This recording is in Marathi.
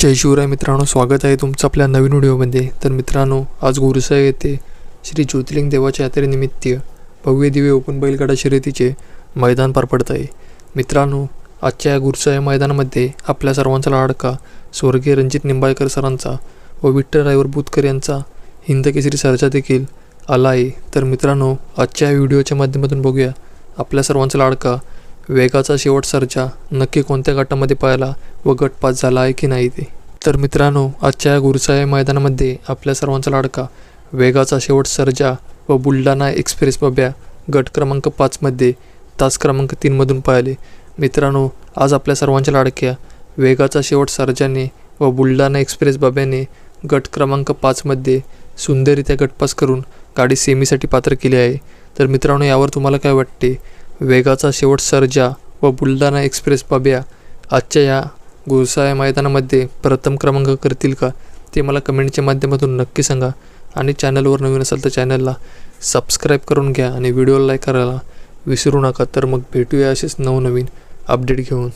जय शिवराय मित्रांनो स्वागत आहे तुमचं आपल्या नवीन व्हिडिओमध्ये. तर मित्रांनो आज गुरुसाई येथे श्री ज्योतिर्लिंग देवाच्या यात्रेनिमित्त भव्य दिव्य ओपन बैलगाडा शर्यतीचे मैदान पार पडत आहे. मित्रांनो आजच्या या गुरुसाई मैदानामध्ये आपल्या सर्वांचा लाडका स्वर्गीय रणजित निंबाळकर सरांचा व विठ्ठल रायवर बुतकर यांचा हिंदकेसरी सरचा देखील आला आहे. तर मित्रांनो आजच्या या व्हिडिओच्या माध्यमातून बघूया. आपल्या सर्वांचा लाडका वेगाचा शेवट सर्जा नक्की कोणत्या गटामध्ये पाहिला व गट पास झाला आहे की नाही ते. तर मित्रांनो आजच्या या गुरुसाहेब मैदानामध्ये आपल्या सर्वांचा लाडका वेगाचा शेवट सर्जा व बुलढाणा एक्सप्रेस बब्या गट क्रमांक पाचमध्ये तास क्रमांक तीनमधून पाहिले मित्रांनो आज आपल्या सर्वांच्या लाडक्या वेगाचा शेवट सर्जाने व बुलढाणा एक्सप्रेस बब्याने गट क्रमांक पाचमध्ये सुंदररित्या गटपास करून गाडी सेमीसाठी पात्र केली आहे. तर मित्रांनो यावर तुम्हाला काय वाटते? वेगाचा शेवट सर्जा व बुलढाणा एक्सप्रेस बाब्या आजच्या या गोसाया मैदानामध्ये प्रथम क्रमांक करतील का ते मला कमेंटच्या माध्यमातून नक्की सांगा. आणि चॅनलवर नवीन असाल तर चॅनलला सबस्क्राईब करून घ्या आणि व्हिडिओला लाईक करायला विसरू नका. तर मग भेटूया असेच नवनवीन अपडेट घेऊन.